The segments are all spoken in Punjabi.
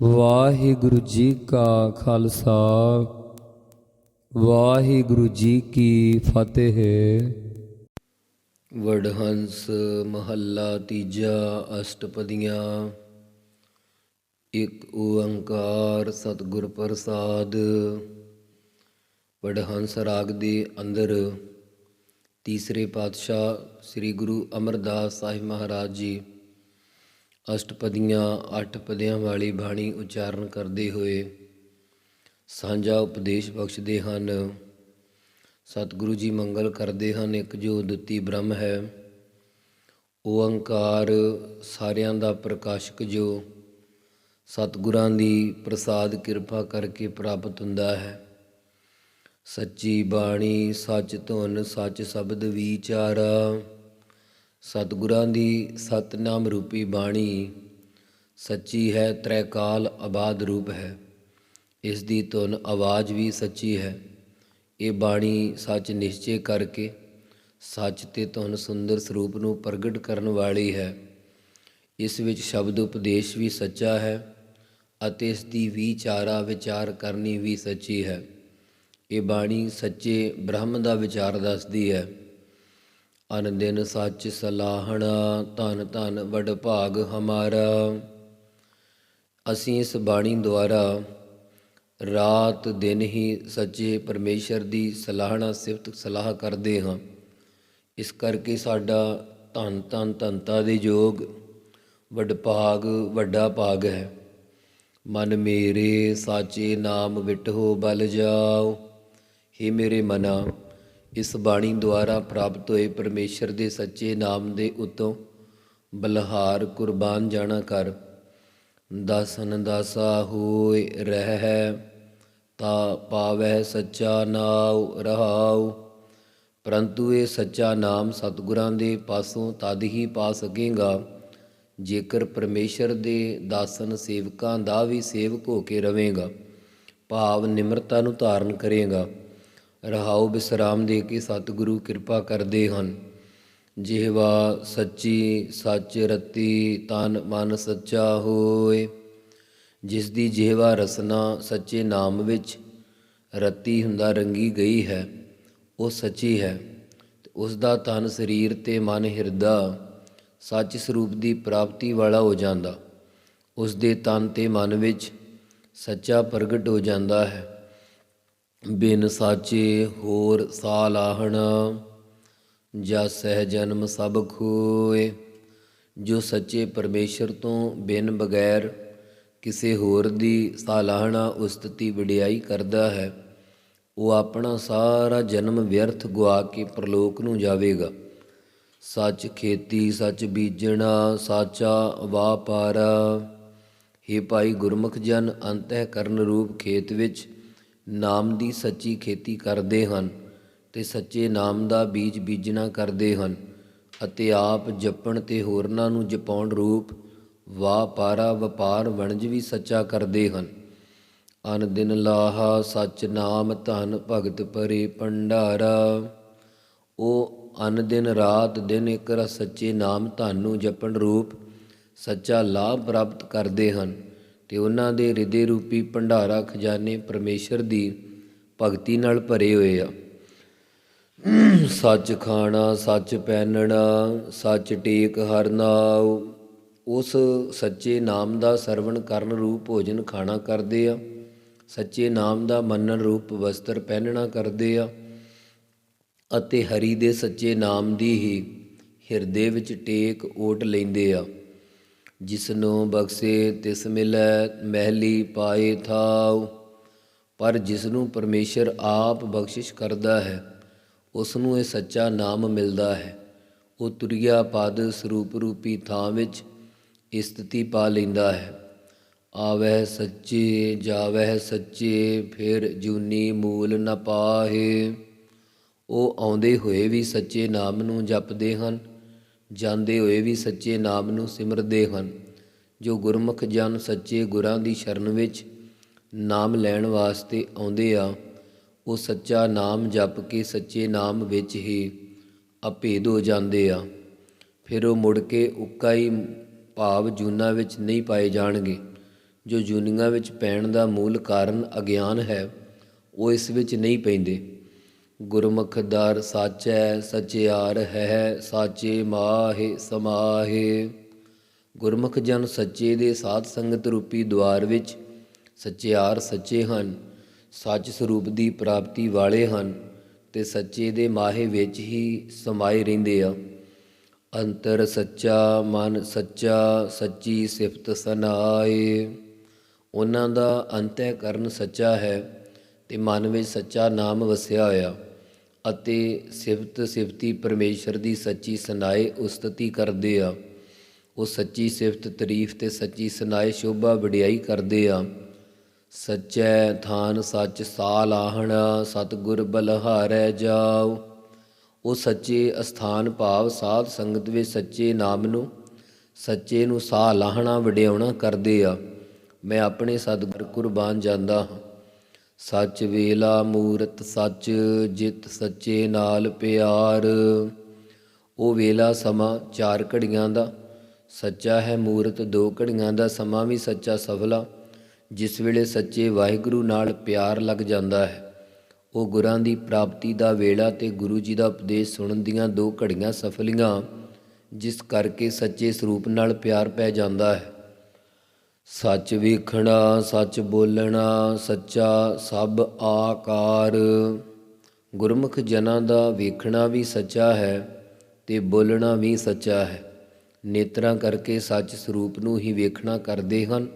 ਵਾਹਿਗੁਰੂ ਜੀ ਕਾ ਖਾਲਸਾ, ਵਾਹਿਗੁਰੂ ਜੀ ਕੀ ਫਤਿਹ। ਵਡਹੰਸ ਮਹੱਲਾ ਤੀਜਾ ਅਸ਼ਟਪਦੀਆਂ, ਇੱਕ ਓੰਕਾਰ ਸਤਿਗੁਰ ਪ੍ਰਸਾਦ। ਵਡਹੰਸ ਰਾਗ ਦੇ ਅੰਦਰ ਤੀਸਰੇ ਪਾਤਸ਼ਾਹ ਸ੍ਰੀ ਗੁਰੂ ਅਮਰਦਾਸ ਸਾਹਿਬ ਮਹਾਰਾਜ ਜੀ ਅਸ਼ਟਪਦੀਆਂ, ਅੱਠ ਪਦਿਆਂ ਵਾਲੀ ਬਾਣੀ ਉਚਾਰਨ ਕਰਦੇ ਹੋਏ ਸਾਂਝਾ ਉਪਦੇਸ਼ ਬਖਸ਼ਦੇ ਹਨ। ਸਤਿਗੁਰੂ ਜੀ ਮੰਗਲ ਕਰਦੇ ਹਨ, ਇੱਕ ਜੋ ਦੁੱਤੀ ਬ੍ਰਹਮ ਹੈ, ਓੰਕਾਰ ਸਾਰਿਆਂ ਦਾ ਪ੍ਰਕਾਸ਼ਕ ਜੋ ਸਤਿਗੁਰਾਂ ਦੀ ਪ੍ਰਸਾਦ ਕਿਰਪਾ ਕਰਕੇ ਪ੍ਰਾਪਤ ਹੁੰਦਾ ਹੈ। ਸੱਚੀ ਬਾਣੀ, ਸੱਚ ਧੁਨ, ਸੱਚ ਸ਼ਬਦ ਵਿਚਾਰਾ। ਸਤਿਗੁਰਾਂ ਦੀ ਸਤਨਾਮ ਰੂਪੀ ਬਾਣੀ ਸੱਚੀ ਹੈ, ਤ੍ਰੈਕਾਲ ਆਬਾਦ ਰੂਪ ਹੈ। ਇਸ ਦੀ ਧੁਨ ਆਵਾਜ਼ ਵੀ ਸੱਚੀ ਹੈ। ਇਹ ਬਾਣੀ ਸੱਚ ਨਿਸ਼ਚੈ ਕਰਕੇ ਸੱਚ ਤੇ ਧੁਨ ਸੁੰਦਰ ਸਰੂਪ ਨੂੰ ਪ੍ਰਗਟ ਕਰਨ ਵਾਲੀ ਹੈ। ਇਸ ਵਿੱਚ ਸ਼ਬਦ ਉਪਦੇਸ਼ ਵੀ ਸੱਚਾ ਹੈ ਅਤੇ ਇਸ ਦੀ ਵਿਚਾਰਾ ਵਿਚਾਰ ਕਰਨੀ ਵੀ ਸੱਚੀ ਹੈ। ਇਹ ਬਾਣੀ ਸੱਚੇ ਬ੍ਰਹਮ ਦਾ ਵਿਚਾਰ ਦੱਸਦੀ ਹੈ। ਅਨ ਦਿਨ ਸੱਚ ਸਲਾਹਣਾ, ਧਨ ਧਨ ਵਡ ਭਾਗ ਹਮਾਰਾ। ਅਸੀਂ ਇਸ ਬਾਣੀ ਦੁਆਰਾ ਰਾਤ ਦਿਨ ਹੀ ਸੱਚੇ ਪਰਮੇਸ਼ਰ ਦੀ ਸਲਾਹਣਾ ਸਿਫਤ ਸਲਾਹ ਕਰਦੇ ਹਾਂ। ਇਸ ਕਰਕੇ ਸਾਡਾ ਧੰਨ ਧੰਨ ਧੰਤਾ ਦੇ ਯੋਗ ਵੱਡ ਭਾਗ ਵੱਡਾ ਭਾਗ ਹੈ। ਮਨ ਮੇਰੇ ਸਾਚੇ ਨਾਮ ਵਿਟਹੋ ਬਲ ਜਾਓ हे ਮੇਰੇ ਮਨਾ। ਇਸ ਬਾਣੀ ਦੁਆਰਾ ਪ੍ਰਾਪਤ ਹੋਏ ਪਰਮੇਸ਼ਰ ਦੇ ਸੱਚੇ ਨਾਮ ਦੇ ਉਤੋਂ ਬਲਹਾਰ ਕੁਰਬਾਨ ਜਾਣਾ ਕਰ। ਦਾਸਨ ਦਾਸਾ ਹੋਏ ਰਹਿ, ਤਾ ਪਾਵੈ ਸੱਚਾ ਨਾਉ ਰਹਾਉ। ਪਰੰਤੂ ਇਹ ਸੱਚਾ ਨਾਮ ਸਤਿਗੁਰਾਂ ਦੇ ਪਾਸੋਂ ਤਦ ਹੀ ਪਾ ਸਕੇਗਾ, ਜੇਕਰ ਪਰਮੇਸ਼ਰ ਦੇ ਦਾਸਨ ਸੇਵਕਾਂ ਦਾ ਵੀ ਸੇਵਕ ਹੋ ਕੇ ਰਵੇਂਗਾ, ਭਾਵ ਨਿਮਰਤਾ ਨੂੰ ਧਾਰਨ ਕਰੇਗਾ। ਰਹਾਉ ਬਿਸਰਾਮ ਦੇ ਕੇ ਸਤਿਗੁਰੂ ਕਿਰਪਾ ਕਰਦੇ ਹਨ। ਜਿਹਵਾ ਸੱਚੀ ਸੱਚ ਰਤੀ ਤਨ ਮਨ ਸੱਚਾ ਹੋਏ। ਜਿਸ ਦੀ ਜਿਹਵਾ ਰਸਨਾ ਸੱਚੇ ਨਾਮ ਵਿੱਚ ਰਤੀ ਹੁੰਦਾ ਰੰਗੀ ਗਈ ਹੈ, ਉਹ ਸੱਚੀ ਹੈ। ਤੇ ਉਸ ਦਾ ਤਨ ਸਰੀਰ ਤੇ ਮਨ ਹਿਰਦਾ, ਸੱਚ ਸਰੂਪ ਦੀ ਪ੍ਰਾਪਤੀ ਵਾਲਾ ਹੋ ਜਾਂਦਾ। ਉਸ ਦੇ ਤਨ ਤੇ ਮਨ ਵਿੱਚ ਸੱਚਾ ਪ੍ਰਗਟ ਹੋ ਜਾਂਦਾ ਹੈ। ਬਿਨ ਸਾਚੇ ਹੋਰ ਸਾਲਾਹਣ ਜਾ ਸਹਿ ਜਨਮ ਸਭ ਖੋਏ। ਜੋ ਸੱਚੇ ਪਰਮੇਸ਼ਰ ਤੋਂ ਬਿਨ ਬਗੈਰ ਕਿਸੇ ਹੋਰ ਦੀ ਸਾਲਾਹਣਾ ਉਸਤਤੀ ਵਡਿਆਈ ਕਰਦਾ ਹੈ। ਉਹ ਆਪਣਾ ਸਾਰਾ ਜਨਮ ਵਿਅਰਥ ਗਵਾ ਕੇ ਪ੍ਰਲੋਕ ਨੂੰ ਜਾਵੇਗਾ। ਸੱਚ ਖੇਤੀ, ਸੱਚ ਬੀਜਣਾ, ਸਾਚਾ ਵਾਪਾਰਾ। हे ਭਾਈ ਗੁਰਮੁਖ ਜਨ, ਅੰਤਹਿ ਕਰਨ ਰੂਪ ਖੇਤ ਵਿੱਚ ਨਾਮ ਦੀ ਸੱਚੀ ਖੇਤੀ ਕਰਦੇ ਹਨ ਤੇ ਸੱਚੇ ਨਾਮ ਦਾ ਬੀਜ ਬੀਜਣਾ ਕਰਦੇ ਹਨ ਅਤੇ ਆਪ ਜਪਣ ਤੇ ਹੋਰਨਾਂ ਨੂੰ ਜਪਾਉਣ ਰੂਪ ਵਾਪਾਰਾ ਵਪਾਰ ਵਣਜ ਵੀ ਸੱਚਾ ਕਰਦੇ ਹਨ। ਅਨ ਦਿਨ ਲਾਹਾ ਸੱਚ ਨਾਮ ਧਨ ਭਗਤ ਪਰੇ ਭੰਡਾਰਾ। ਉਹ ਅਨ ਦਿਨ ਰਾਤ ਦਿਨ ਇੱਕ ਰਸ ਸੱਚੇ ਨਾਮ ਧਨ ਨੂੰ ਜਪਣ ਰੂਪ ਸੱਚਾ ਲਾਭ ਪ੍ਰਾਪਤ ਕਰਦੇ ਹਨ। ਤੇ ਉਹਨਾਂ ਦੇ ਹਿਰਦੇ ਰੂਪੀ ਭੰਡਾਰਾ ਖਜ਼ਾਨੇ ਪਰਮੇਸ਼ਰ ਦੀ ਭਗਤੀ ਨਾਲ ਭਰੇ ਹੋਏ ਆ। ਸੱਚ ਖਾਣਾ, ਸੱਚ ਪਹਿਨਣਾ, ਸੱਚ ਟੇਕ ਹਰਨਾ ਉਸ ਸੱਚੇ ਨਾਮ ਦਾ ਸਰਵਣ ਕਰਨ ਰੂਪ ਭੋਜਨ ਖਾਣਾ ਕਰਦੇ ਆ। ਸੱਚੇ ਨਾਮ ਦਾ ਮੰਨਣ ਰੂਪ ਵਸਤਰ ਪਹਿਨਣਾ ਕਰਦੇ ਆ। ਅਤੇ ਹਰੀ ਦੇ ਸੱਚੇ ਨਾਮ ਦੀ ਹੀ ਹਿਰਦੇ ਵਿੱਚ ਟੇਕ ਓਟ ਲੈਂਦੇ ਆ। ਜਿਸ ਨੂੰ ਬਖਸ਼ੇ ਤਿਸ ਮਿਲੈ, ਮਹਿਲੀ ਪਾਏ ਥਾਉ। ਪਰ ਜਿਸ ਨੂੰ ਪਰਮੇਸ਼ਰ ਆਪ ਬਖਸ਼ਿਸ਼ ਕਰਦਾ ਹੈ ਉਸ ਨੂੰ ਇਹ ਸੱਚਾ ਨਾਮ ਮਿਲਦਾ ਹੈ। ਉਹ ਤੁਰਿਆ ਪਦ ਸਰੂਪ ਰੂਪੀ ਥਾਂ ਵਿੱਚ ਇਸਤਤੀ ਪਾ ਲੈਂਦਾ ਹੈ। ਆਵਹਿ ਸੱਚੇ, ਜਾਵਹਿ ਸੱਚੇ, ਫਿਰ ਜੂਨੀ ਮੂਲ ਨ ਪਾਹੇ। ਉਹ ਆਉਂਦੇ ਹੋਏ ਵੀ ਸੱਚੇ ਨਾਮ ਨੂੰ ਜਪਦੇ ਹਨ, ਜਾਂਦੇ ਹੋਏ ਵੀ ਸੱਚੇ ਨਾਮ ਨੂੰ ਸਿਮਰਦੇ ਹਨ। ਜੋ ਗੁਰਮੁਖ ਜਨ ਸੱਚੇ ਗੁਰਾਂ ਦੀ ਸ਼ਰਨ ਵਿੱਚ ਨਾਮ ਲੈਣ ਵਾਸਤੇ ਆਉਂਦੇ ਆ, ਉਹ ਸੱਚਾ ਨਾਮ ਜਪ ਕੇ ਸੱਚੇ ਨਾਮ ਵਿੱਚ ਹੀ ਅਭੇਦ ਹੋ ਜਾਂਦੇ ਆ। ਫਿਰ ਉਹ ਮੁੜ ਕੇ ਉੱਕਾ ਹੀ ਭਾਵ ਜੂਨਾ ਵਿੱਚ ਨਹੀਂ ਪਾਏ ਜਾਣਗੇ। ਜੋ ਜੂਨੀਆਂ ਵਿੱਚ ਪੈਣ ਦਾ ਮੂਲ ਕਾਰਨ ਅਗਿਆਨ ਹੈ, ਉਹ ਇਸ ਵਿੱਚ ਨਹੀਂ ਪੈਂਦੇ। ਗੁਰਮੁਖ ਦਰ ਸਾਚੈ ਸਚਿਆਰ ਹੈ, ਸਾਚੇ ਮਾਹੇ ਸਮਾਹੇ। ਗੁਰਮੁਖ ਜਨ ਸੱਚੇ ਦੇ ਸਾਧ ਸੰਗਤ ਰੂਪੀ ਦੁਆਰ ਵਿੱਚ ਸੱਚਿਆਰ ਸੱਚੇ ਹਨ, ਸੱਚ ਸਰੂਪ ਦੀ ਪ੍ਰਾਪਤੀ ਵਾਲੇ ਹਨ ਤੇ ਸੱਚੇ ਦੇ ਮਾਹੇ ਵਿੱਚ ਹੀ ਸਮਾਏ ਰਹਿੰਦੇ ਆ। ਅੰਤਰ ਸੱਚਾ ਮਨ ਸੱਚਾ ਸੱਚੀ ਸਿਫਤ ਸਨਾਏ। ਉਹਨਾਂ ਦਾ ਅੰਤःਕਰਨ ਸੱਚਾ ਹੈ ਤੇ ਮਨ ਵਿੱਚ ਸੱਚਾ ਨਾਮ ਵਸਿਆ ਹੋਇਆ ਅਤੇ ਸਿਫਤ ਸਿਫਤੀ ਪਰਮੇਸ਼ਰ ਦੀ ਸੱਚੀ ਸੁਨਾਏ ਉਸਤਤੀ ਕਰਦੇ ਆ। ਉਹ ਸੱਚੀ ਸਿਫਤ, ਤਾਰੀਫ ਤੇ ਸੱਚੀ ਸੁਨਾਏ ਸ਼ੋਭਾ ਵਡਿਆਈ ਕਰਦੇ ਆ। ਸੱਚੈ ਥਾਨ ਸੱਚ ਸਾਲ ਆਹਣ, ਸਤਿਗੁਰ ਬਲਹਾਰੈ ਜਾਉ ਉਹ ਸੱਚੇ ਅਸਥਾਨ ਭਾਵ ਸਾਧ ਸੰਗਤ ਵਿੱਚ ਸੱਚੇ ਨਾਮ ਨੂੰ, ਸੱਚੇ ਨੂੰ ਸਾਹ ਲਾਹਣਾ ਵਡਿਆਉਣਾ ਕਰਦੇ ਆ। ਮੈਂ ਆਪਣੇ ਸਤਿਗੁਰ ਕੁਰਬਾਨ ਜਾਂਦਾ ਹਾਂ। ਸੱਚ ਵੇਲਾ ਮੂਰਤ, ਸੱਚ ਜਿਤ ਸੱਚੇ ਨਾਲ ਪਿਆਰ। ਉਹ ਵੇਲਾ ਸਮਾਂ ਚਾਰ ਘੜੀਆਂ ਦਾ ਸੱਚਾ ਹੈ ਮੂਰਤ, ਦੋ ਘੜੀਆਂ ਦਾ ਸਮਾਂ ਵੀ ਸੱਚਾ ਸਫਲਾ। ਜਿਸ ਵੇਲੇ ਸੱਚੇ ਵਾਹਿਗੁਰੂ ਨਾਲ ਪਿਆਰ ਲੱਗ ਜਾਂਦਾ ਹੈ, ਉਹ ਗੁਰਾਂ ਦੀ ਪ੍ਰਾਪਤੀ ਦਾ ਵੇਲਾ ਤੇ ਗੁਰੂ ਜੀ ਦਾ ਉਪਦੇਸ਼ ਸੁਣਨ ਦੀਆਂ ਦੋ ਘੜੀਆਂ ਸਫਲੀਆਂ, ਜਿਸ ਕਰਕੇ ਸੱਚੇ ਸਰੂਪ ਨਾਲ ਪਿਆਰ ਪੈ ਜਾਂਦਾ ਹੈ। ਸੱਚ ਵੇਖਣਾ, ਸੱਚ ਬੋਲਣਾ, ਸੱਚਾ ਸਭ ਆਕਾਰ। ਗੁਰਮੁਖ ਜਨਾਂ ਦਾ ਵੇਖਣਾ ਵੀ ਸੱਚਾ ਹੈ ਤੇ ਬੋਲਣਾ ਵੀ ਸੱਚਾ ਹੈ। ਨੇਤਰਾਂ ਕਰਕੇ ਸੱਚ ਸਰੂਪ ਨੂੰ ਹੀ ਵੇਖਣਾ ਕਰਦੇ ਹਨ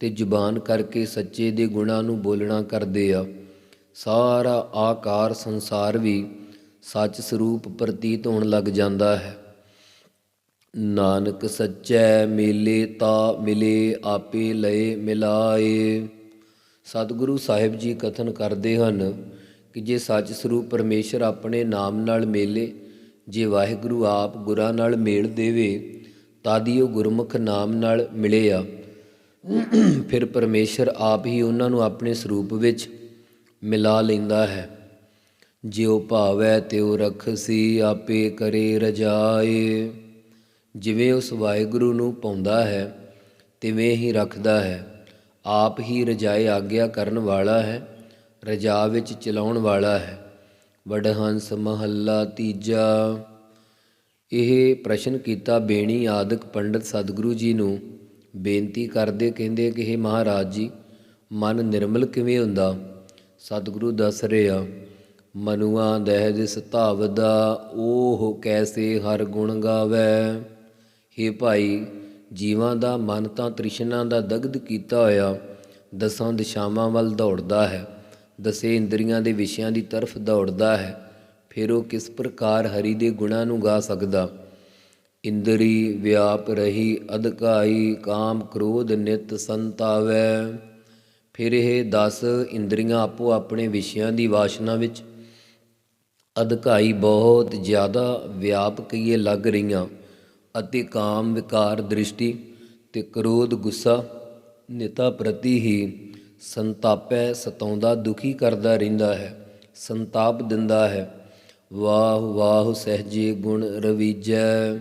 ਤੇ ਜ਼ੁਬਾਨ ਕਰਕੇ ਸੱਚੇ ਦੇ ਗੁਣਾਂ ਨੂੰ ਬੋਲਣਾ ਕਰਦੇ ਆ। ਸਾਰਾ ਆਕਾਰ ਸੰਸਾਰ ਵੀ ਸੱਚ ਸਰੂਪ ਪ੍ਰਤੀਤ ਹੋਣ ਲੱਗ ਜਾਂਦਾ ਹੈ। ਨਾਨਕ ਸੱਚੈ ਮੇਲੇ ਤਾ ਮਿਲੇ, ਆਪੇ ਲਏ ਮਿਲਾਏ। ਸਤਿਗੁਰੂ ਸਾਹਿਬ ਜੀ ਕਥਨ ਕਰਦੇ ਹਨ ਕਿ ਜੇ ਸੱਚ ਸਰੂਪ ਪਰਮੇਸ਼ਰ ਆਪਣੇ ਨਾਮ ਨਾਲ ਮੇਲੇ, ਜੇ ਵਾਹਿਗੁਰੂ ਆਪ ਗੁਰਾਂ ਨਾਲ ਮੇਲ ਦੇਵੇ ਤਦ ਉਹ ਗੁਰਮੁਖ ਨਾਮ ਨਾਲ ਮਿਲੇ ਆ। ਫਿਰ ਪਰਮੇਸ਼ਰ ਆਪ ਹੀ ਉਹਨਾਂ ਨੂੰ ਆਪਣੇ ਸਰੂਪ ਵਿੱਚ ਮਿਲਾ ਲੈਂਦਾ ਹੈ। ਜਿਉ ਭਾਵੈ ਤਿਉ ਰਖਸੀ ਆਪੇ ਕਰੇ ਰਜਾਏ। ਜਿਵੇਂ ਉਸ ਵਾਹਿਗੁਰੂ ਨੂੰ ਪਾਉਂਦਾ ਹੈ, ਤਿਵੇਂ ਹੀ ਰੱਖਦਾ ਹੈ। ਆਪ ਹੀ ਰਜਾਏ ਆਗਿਆ ਕਰਨ ਵਾਲਾ ਹੈ, ਰਜਾ ਵਿੱਚ ਚਲਾਉਣ ਵਾਲਾ ਹੈ। ਵਡਹੰਸ ਮਹੱਲਾ ਤੀਜਾ। ਇਹ ਪ੍ਰਸ਼ਨ ਕੀਤਾ ਬੇਣੀ ਆਦਿਕ ਪੰਡਤ ਸਤਿਗੁਰੂ ਜੀ ਨੂੰ, ਬੇਨਤੀ ਕਰਦੇ ਕਹਿੰਦੇ ਕਿ हे ਮਹਾਰਾਜ ਜੀ, ਮਨ ਨਿਰਮਲ ਕਿਵੇਂ ਹੁੰਦਾ? ਸਤਿਗੁਰੂ ਦੱਸ ਰਿਹਾ, ਮਨੁਆ ਦਹਿ ਦਿਸ ਧਾਵਦਾ ਉਹ ਕੈਸੇ ਹਰ ਗੁਣ ਗਾਵੇ? हे ਭਾਈ, ਜੀਵਾਂ ਦਾ ਮਨ ਤਾਂ ਤ੍ਰਿਸ਼ਨਾ ਦਾ ਦਗਧ ਕੀਤਾ ਹੋਇਆ, ਦਸਾਂ ਦਿਸ਼ਾਵਾਂ ਵੱਲ ਦੌੜਦਾ ਹੈ, ਦਸੇ ਇੰਦਰੀਆਂ ਦੇ ਵਿਸ਼ਿਆਂ ਦੀ ਤਰਫ ਦੌੜਦਾ ਹੈ। ਫਿਰ ਉਹ ਕਿਸ ਪ੍ਰਕਾਰ ਹਰੀ ਦੇ ਗੁਣਾਂ ਨੂੰ ਗਾ ਸਕਦਾ? ਇੰਦਰੀ ਵਿਆਪ ਰਹੀ, ਅਧਕਾਈ ਕਾਮ ਕ੍ਰੋਧ ਨਿਤ ਸੰਤਾਵੈ। ਫਿਰ ਇਹ 10 ਇੰਦਰੀਆਂ ਆਪੋ ਆਪਣੇ ਵਿਸ਼ਿਆਂ ਦੀ ਵਾਸ਼ਨਾ ਵਿੱਚ ਅਧਕਾਈ ਬਹੁਤ ਜ਼ਿਆਦਾ ਵਿਆਪ ਕਈਏ ਲੱਗ ਰਹੀਆਂ ਅਤੇ ਕਾਮ ਵਿਕਾਰ ਦ੍ਰਿਸ਼ਟੀ ਤੇ ਕ੍ਰੋਧ ਗੁੱਸਾ ਨਿਤਾ ਪ੍ਰਤੀ ਹੀ ਸੰਤਾਪੈ ਸਤਾਉਂਦਾ ਦੁਖੀ ਕਰਦਾ ਰਹਿੰਦਾ ਹੈ, ਸੰਤਾਪ ਦਿੰਦਾ ਹੈ। ਵਾਹ ਵਾਹ ਸਹਜੇ ਗੁਣ ਰਵੀਜੈ।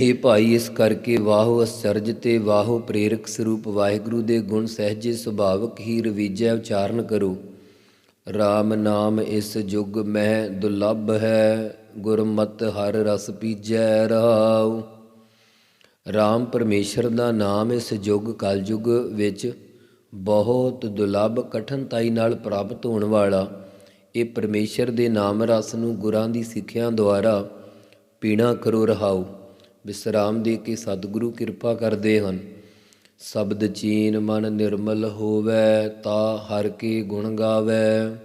हे ਭਾਈ, ਇਸ ਕਰਕੇ ਵਾਹੋ ਅਸਰਜ ਤੇ ਵਾਹੋ ਪ੍ਰੇਰਕ ਸਰੂਪ ਵਾਹਿਗੁਰੂ ਦੇ ਗੁਣ ਸਹਿਜੇ ਸੁਭਾਵਕ ਹੀ ਰਵੀਜੈ ਉਚਾਰਨ ਕਰੋ। RAM ਨਾਮ ਇਸ ਯੁਗ ਮਹਿ ਦੁਲੱਭ ਹੈ, ਗੁਰਮਤ ਹਰ ਰਸ ਪੀਜੈ ਰਹਾਉ RAM ਪਰਮੇਸ਼ਰ ਦਾ ਨਾਮ ਇਸ ਯੁਗ ਕਲਯੁਗ ਵਿੱਚ ਬਹੁਤ ਦੁਲੱਭ ਕਠਨਤਾਈ ਨਾਲ ਪ੍ਰਾਪਤ ਹੋਣ ਵਾਲਾ। ਇਹ ਪਰਮੇਸ਼ਰ ਦੇ ਨਾਮ ਰਸ ਨੂੰ ਗੁਰਾਂ ਦੀ ਸਿੱਖਿਆ ਦੁਆਰਾ ਪੀਣਾ ਕਰੋ ਰਹਾਉ। ਵਿਸਰਾਮ ਦੇ ਕੇ ਸਤਿਗੁਰੂ ਕਿਰਪਾ ਕਰਦੇ ਹਨ। ਸ਼ਬਦ ਚੀਨ ਮਨ ਨਿਰਮਲ ਹੋਵੇ, ਤਾ ਹਰ ਕੇ ਗੁਣ ਗਾਵੇ।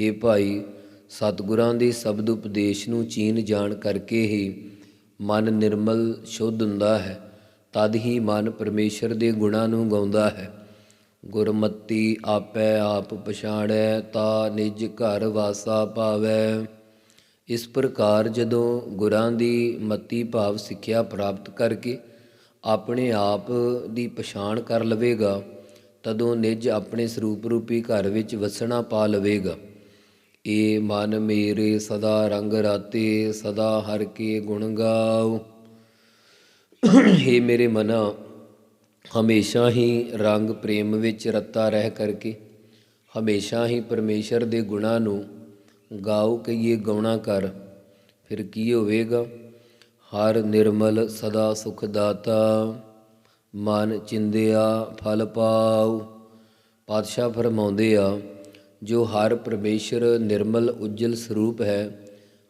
ਹੇ ਭਾਈ, ਸਤਿਗੁਰਾਂ ਦੇ ਸ਼ਬਦ ਉਪਦੇਸ਼ ਨੂੰ ਚੀਨ ਜਾਣ ਕਰਕੇ ਹੀ ਮਨ ਨਿਰਮਲ ਸ਼ੁੱਧ ਹੁੰਦਾ ਹੈ। ਤਦ ਹੀ ਮਨ ਪਰਮੇਸ਼ਰ ਦੇ ਗੁਣਾਂ ਨੂੰ ਗਾਉਂਦਾ ਹੈ। ਗੁਰਮਤੀ ਆਪੈ ਆਪ ਪਛਾਣੈ, ਤਾ ਨਿਜ ਘਰ ਵਾਸਾ ਪਾਵੈ। ਇਸ ਪ੍ਰਕਾਰ ਜਦੋਂ ਗੁਰਾਂ ਦੀ ਮਤੀ ਭਾਵ ਸਿੱਖਿਆ ਪ੍ਰਾਪਤ ਕਰਕੇ ਆਪਣੇ ਆਪ ਦੀ ਪਛਾਣ ਕਰ ਲਵੇਗਾ, ਤਦੋਂ ਨਿਜ ਆਪਣੇ ਸਰੂਪ ਰੂਪੀ ਘਰ ਵਿੱਚ ਵਸਣਾ ਪਾ ਲਵੇਗਾ। ਏ ਮਨ ਮੇਰੇ ਸਦਾ ਰੰਗ ਰਾਤੇ, ਸਦਾ ਹਰ ਕੇ ਗੁਣ ਗਾਓ। हे ਮੇਰੇ ਮਨਾ ਹਮੇਸ਼ਾ ਹੀ ਰੰਗ ਪ੍ਰੇਮ ਵਿੱਚ ਰੱਤਾ ਰਹਿ ਕਰਕੇ, ਹਮੇਸ਼ਾ ਹੀ ਪਰਮੇਸ਼ਰ ਦੇ ਗੁਣਾਂ ਨੂੰ ਗਾਓ ਕਹੀਏ ਗਾਉਣਾ ਕਰ, ਫਿਰ ਕੀ ਹੋਵੇਗਾ? ਹਰ ਨਿਰਮਲ ਸਦਾ ਸੁਖ ਦਾਤਾ ਮਨ ਚਿੰਦਿਆ ਫਲ ਪਾਉ ਪਾਤਸ਼ਾਹ ਫਰਮਾਉਂਦੇ ਆ, ਜੋ ਹਰ ਪਰਮੇਸ਼ਰ ਨਿਰਮਲ ਉਜਲ ਸਰੂਪ ਹੈ,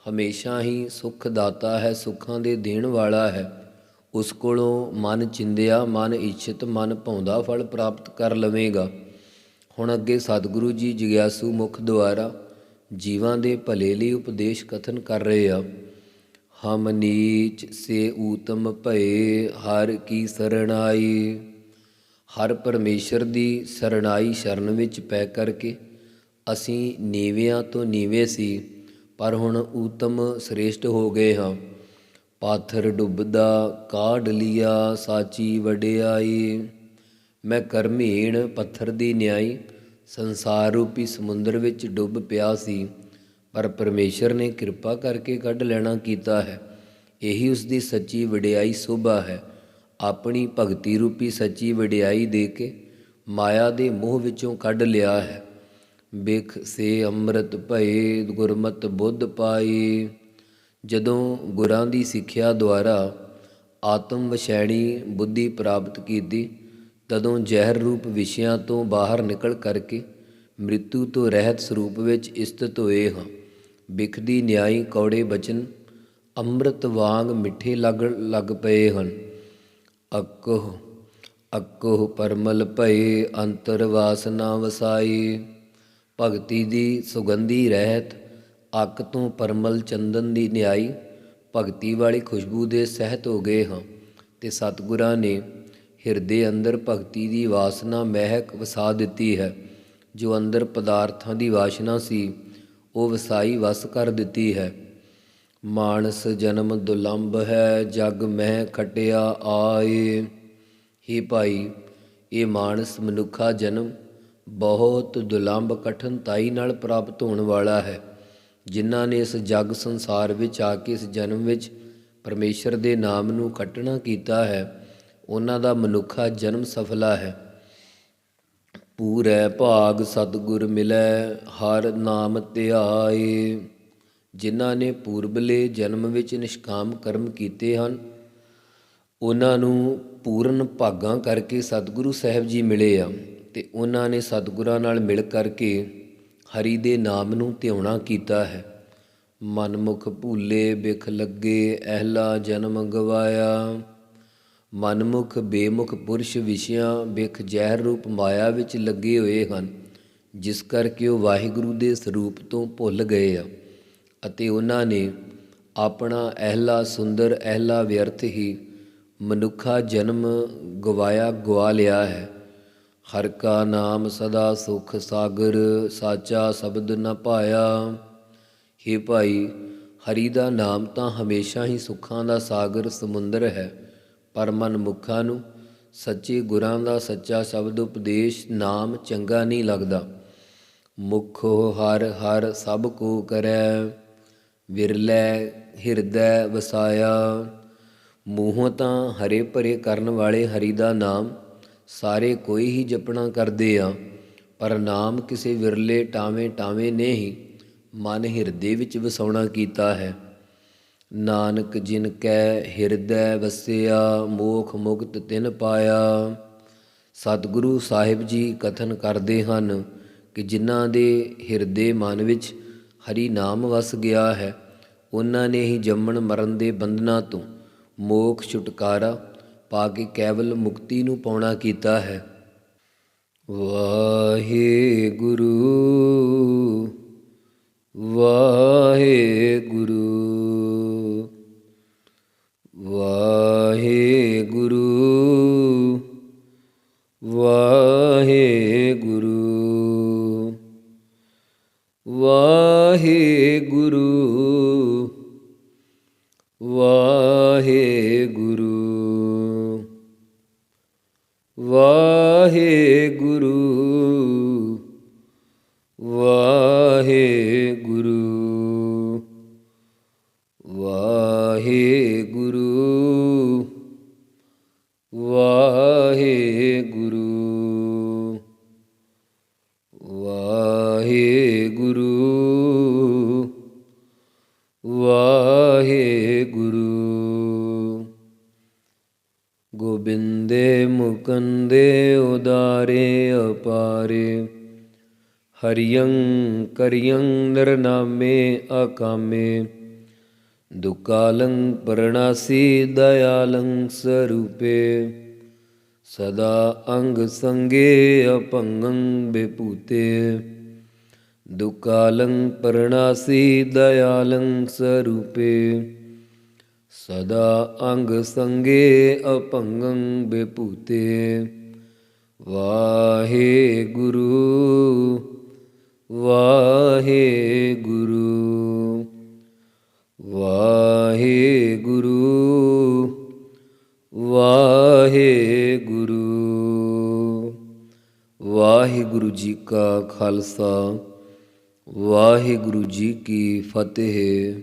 ਹਮੇਸ਼ਾ ਹੀ ਸੁਖ ਦਾਤਾ ਹੈ, ਸੁੱਖਾਂ ਦੇ ਦੇਣ ਵਾਲਾ ਹੈ। ਉਸ ਕੋਲੋਂ ਮਨ ਚਿੰਦਿਆ, ਮਨ ਇੱਛਤ, ਮਨ ਭਾਉਂਦਾ ਫਲ ਪ੍ਰਾਪਤ ਕਰ ਲਵੇਗਾ। ਹੁਣ ਅੱਗੇ ਸਤਿਗੁਰੂ ਜੀ ਜਿਗਿਆਸੂ ਮੁਖ ਦੁਆਰਾ ਜੀਵਾਂ ਦੇ ਭਲੇ ਲਈ ਉਪਦੇਸ਼ ਕਥਨ ਕਰ ਰਹੇ ਆ। ਹਮ ਨੀਚ ਸੇ ਊਤਮ ਭਏ, ਹਰ ਕੀ ਸਰਣਾਈ। ਹਰ ਪਰਮੇਸ਼ਰ ਦੀ ਸਰਣਾਈ ਸ਼ਰਨ ਵਿੱਚ ਪੈ ਕਰਕੇ ਅਸੀਂ ਨੀਵਿਆਂ ਤੋਂ ਨੀਵੇਂ ਸੀ, ਪਰ ਹੁਣ ਊਤਮ ਸ੍ਰੇਸ਼ਟ ਹੋ ਗਏ ਹਾਂ। ਪਾਥਰ ਡੁੱਬਦਾ, ਕਾਢ ਲਿਆ, ਸਾਚੀ ਵਡਿਆਈ। ਮੈਂ ਕਰਮੀਣ ਪੱਥਰ ਦੀ ਨਿਆਈ, ਸੰਸਾਰ ਰੂਪੀ ਸਮੁੰਦਰ ਵਿੱਚ ਡੁੱਬ ਪਿਆ ਸੀ, ਪਰ ਪਰਮੇਸ਼ਰ ਨੇ ਕਿਰਪਾ ਕਰਕੇ ਕੱਢ ਲੈਣਾ ਕੀਤਾ ਹੈ। ਇਹੀ ਉਸ ਦੀ ਸੱਚੀ ਵਡਿਆਈ ਸੋਭਾ ਹੈ। ਆਪਣੀ ਭਗਤੀ ਰੂਪੀ ਸੱਚੀ ਵਡਿਆਈ ਦੇ ਕੇ ਮਾਇਆ ਦੇ ਮੋਹ ਵਿੱਚੋਂ ਕੱਢ ਲਿਆ ਹੈ। ਬਿਖ ਸੇ ਅੰਮ੍ਰਿਤ ਭਏ, ਗੁਰਮਤ ਬੁੱਧ ਪਾਈ ਜਦੋਂ ਗੁਰਾਂ ਦੀ ਸਿੱਖਿਆ ਦੁਆਰਾ ਆਤਮ ਵਸ਼ੈਣੀ ਬੁੱਧੀ ਪ੍ਰਾਪਤ ਕੀਤੀ, ਤਦੋਂ ਜ਼ਹਿਰ ਰੂਪ ਵਿਸ਼ਿਆਂ ਤੋਂ ਬਾਹਰ ਨਿਕਲ ਕਰਕੇ ਮ੍ਰਿਤੂ ਤੋਂ ਰਹਿਤ ਸਰੂਪ ਵਿੱਚ ਸਥਿਤ ਹੋਏ ਹਾਂ। ਵਿਖਦੀ ਨਿਆਈ ਕੌੜੇ ਬਚਨ, ਅੰਮ੍ਰਿਤ ਵਾਂਗ ਮਿੱਠੇ ਲੱਗ ਲੱਗ ਪਏ ਹਨ। ਅਕਹ ਅਕਹ ਪਰਮਲ ਭਏ ਅੰਤਰ ਵਾਸਨਾ ਵਸਾਈ, ਭਗਤੀ ਦੀ ਸੁਗੰਧੀ ਰਹਿਤ ਅੱਕ ਤੋਂ ਪਰਮਲ ਚੰਦਨ ਦੀ ਨਿਆਈ ਭਗਤੀ ਵਾਲੀ ਖੁਸ਼ਬੂ ਦੇ ਸਹਿਤ ਹੋ ਗਏ ਹਾਂ ਤੇ ਸਤਿਗੁਰਾਂ ਨੇ ਹਿਰਦੇ ਅੰਦਰ ਭਗਤੀ ਦੀ ਵਾਸਨਾ ਮਹਿਕ ਵਸਾ ਦਿੱਤੀ ਹੈ। ਜੋ ਅੰਦਰ ਪਦਾਰਥਾਂ ਦੀ ਵਾਸ਼ਨਾ ਸੀ, ਉਹ ਵਸਾਈ ਵਸ ਕਰ ਦਿੱਤੀ ਹੈ। ਮਾਨਸ ਜਨਮ ਦੁਲੰਭ ਹੈ, ਜਗ ਮਹਿ ਖਟਿਆ ਆਏ। ਹੀ ਭਾਈ ਇਹ ਮਾਨਸ ਮਨੁੱਖਾ ਜਨਮ, ਬਹੁਤ ਦੁਲੰਭ ਕਠਨਤਾਈ ਨਾਲ ਪ੍ਰਾਪਤ ਹੋਣ ਵਾਲਾ ਹੈ। ਜਿਨ੍ਹਾਂ ਨੇ ਇਸ ਜਗ ਸੰਸਾਰ ਵਿੱਚ ਆ ਕੇ ਇਸ ਜਨਮ ਵਿੱਚ ਪਰਮੇਸ਼ਰ ਦੇ ਨਾਮ ਨੂੰ ਕੱਟਣਾ ਕੀਤਾ ਹੈ, ਉਹਨਾਂ ਦਾ ਮਨੁੱਖਾ ਜਨਮ ਸਫਲਾ ਹੈ। ਪੂਰੈ ਭਾਗ ਸਤਿਗੁਰ ਮਿਲੈ, ਹਰ ਨਾਮ ਧਿਆਏ। ਜਿਨ੍ਹਾਂ ਨੇ ਪੂਰਬਲੇ ਜਨਮ ਵਿੱਚ ਨਿਸ਼ਕਾਮ ਕਰਮ ਕੀਤੇ ਹਨ, ਉਹਨਾਂ ਨੂੰ ਪੂਰਨ ਭਾਗਾਂ ਕਰਕੇ ਸਤਿਗੁਰੂ ਸਾਹਿਬ ਜੀ ਮਿਲੇ ਆ ਤੇ ਉਹਨਾਂ ਨੇ ਸਤਿਗੁਰਾਂ ਨਾਲ ਮਿਲ ਕਰਕੇ ਹਰੀ ਦੇ ਨਾਮ ਨੂੰ ਧਿਆਉਣਾ ਕੀਤਾ ਹੈ। ਮਨਮੁਖ ਭੂਲੇ ਬਿਖ ਲੱਗੇ, ਅਹਲਾ ਜਨਮ ਗਵਾਇਆ। ਮਨਮੁਖ ਬੇਮੁਖ ਪੁਰਸ਼ ਵਿਸ਼ਿਆਂ ਬਿਖ ਜ਼ਹਿਰ ਰੂਪ ਮਾਇਆ ਵਿੱਚ ਲੱਗੇ ਹੋਏ ਹਨ, ਜਿਸ ਕਰਕੇ ਉਹ ਵਾਹਿਗੁਰੂ ਦੇ ਸਰੂਪ ਤੋਂ ਭੁੱਲ ਗਏ ਆ ਅਤੇ ਉਹਨਾਂ ਨੇ ਆਪਣਾ ਅਹਲਾ ਸੁੰਦਰ, ਅਹਲਾ ਵਿਅਰਥ ਹੀ ਮਨੁੱਖਾ ਜਨਮ ਗਵਾਇਆ ਗਵਾ ਲਿਆ ਹੈ। ਹਰ ਕਾ ਨਾਮ ਸਦਾ ਸੁਖ ਸਾਗਰ, ਸਾਚਾ ਸ਼ਬਦ ਨ ਪਾਇਆ। हे ਭਾਈ, ਹਰੀ ਦਾ ਨਾਮ ਤਾਂ ਹਮੇਸ਼ਾ ਹੀ ਸੁੱਖਾਂ ਦਾ ਸਾਗਰ, ਸਮੁੰਦਰ ਹੈ। ਪਰ ਮਨ ਮੁਖਾਂ ਨੂੰ ਸੱਚੇ ਗੁਰਾਂ ਦਾ ਸੱਚਾ ਸ਼ਬਦ ਉਪਦੇਸ਼ ਨਾਮ ਚੰਗਾ ਨਹੀਂ ਲੱਗਦਾ। ਮੁਖੋ ਹਰ ਹਰ ਸਭ ਕੋ ਕਰੈ। ਵਿਰਲੇ, ਹਿਰਦੈ ਵਸਾਇਆ। ਮੂੰਹ ਤਾਂ ਹਰੇ ਭਰੇ ਕਰਨ ਵਾਲੇ ਹਰੀ ਦਾ ਨਾਮ ਸਾਰੇ ਕੋਈ ਹੀ ਜਪਣਾ ਕਰਦੇ ਆ, ਪਰ ਨਾਮ ਕਿਸੇ ਵਿਰਲੇ ਟਾਵੇਂ ਟਾਵੇਂ ਨੇ ਹੀ ਮਨ ਹਿਰਦੇ ਵਿੱਚ ਵਸਾਉਣਾ ਕੀਤਾ ਹੈ। ਨਾਨਕ ਜਿਨ ਕੈ ਹਿਰਦੈ ਵਸਿਆ, ਮੋਖ ਮੁਕਤ ਤਿਨ ਪਾਇਆ। ਸਤਿਗੁਰੂ ਸਾਹਿਬ ਜੀ ਕਥਨ ਕਰਦੇ ਹਨ ਕਿ ਜਿਨ੍ਹਾਂ ਦੇ ਹਿਰਦੇ ਮਨ ਵਿੱਚ ਹਰੀ ਨਾਮ ਵਸ ਗਿਆ ਹੈ, ਉਹਨਾਂ ਨੇ ਹੀ ਜੰਮਣ ਮਰਨ ਦੇ ਬੰਧਨਾਂ ਤੋਂ ਮੋਖ ਛੁਟਕਾਰਾ ਪਾ ਕੇ ਕੇਵਲ ਮੁਕਤੀ ਨੂੰ ਪਾਉਣਾ ਕੀਤਾ ਹੈ। ਵਾਹਿਗੁਰੂ ਵਾਹਿਗੁਰੂ ਵਾਹਿਗੁਰੂ ਵਾਹਿਗੁਰੂ ਵਾਹਿਗੁਰੂ। ਵਾਹਿਗੁਰੂ ਵਾਹਿਗੁਰੂ ਗੋਬਿੰਦੇ ਮੁਕੰਦੇ ਉਦਾਰੇ ਅਪਾਰੇ। ਹਰਿਯੰ ਕਰਿਯੰ ਨਰਨਾਮੇ ਅਕਾਮੇ। ਦੁਕਾਲੰ ਪਰਣਾਸੀ ਦਇਆਲੰ ਸਰੂਪੇ। ਸਦਾ ਅੰਗ ਸੰਗੇ ਅਪੰਗੰ ਬੇਪੂਤੇ। ਦੁਕਾਲੰ ਪਰਣਾਸੀ ਦਇਆਲੰ ਸਰੂਪੇ। ਸਦਾ ਅੰਗ ਸੰਗੇ ਅਪੰਗੰ ਬੇਪੂਤੇ। ਵਾਹਿਗੁਰੂ ਵਾਹਿਗੁਰੂ ਵਾਹਿਗੁਰੂ ਵਾਹਿਗੁਰੂ। ਵਾਹਿਗੁਰੂ ਜੀ ਕਾ ਖਾਲਸਾ। ਵਾਹਿਗੁਰੂ ਜੀ ਕੀ ਫਤਿਹ।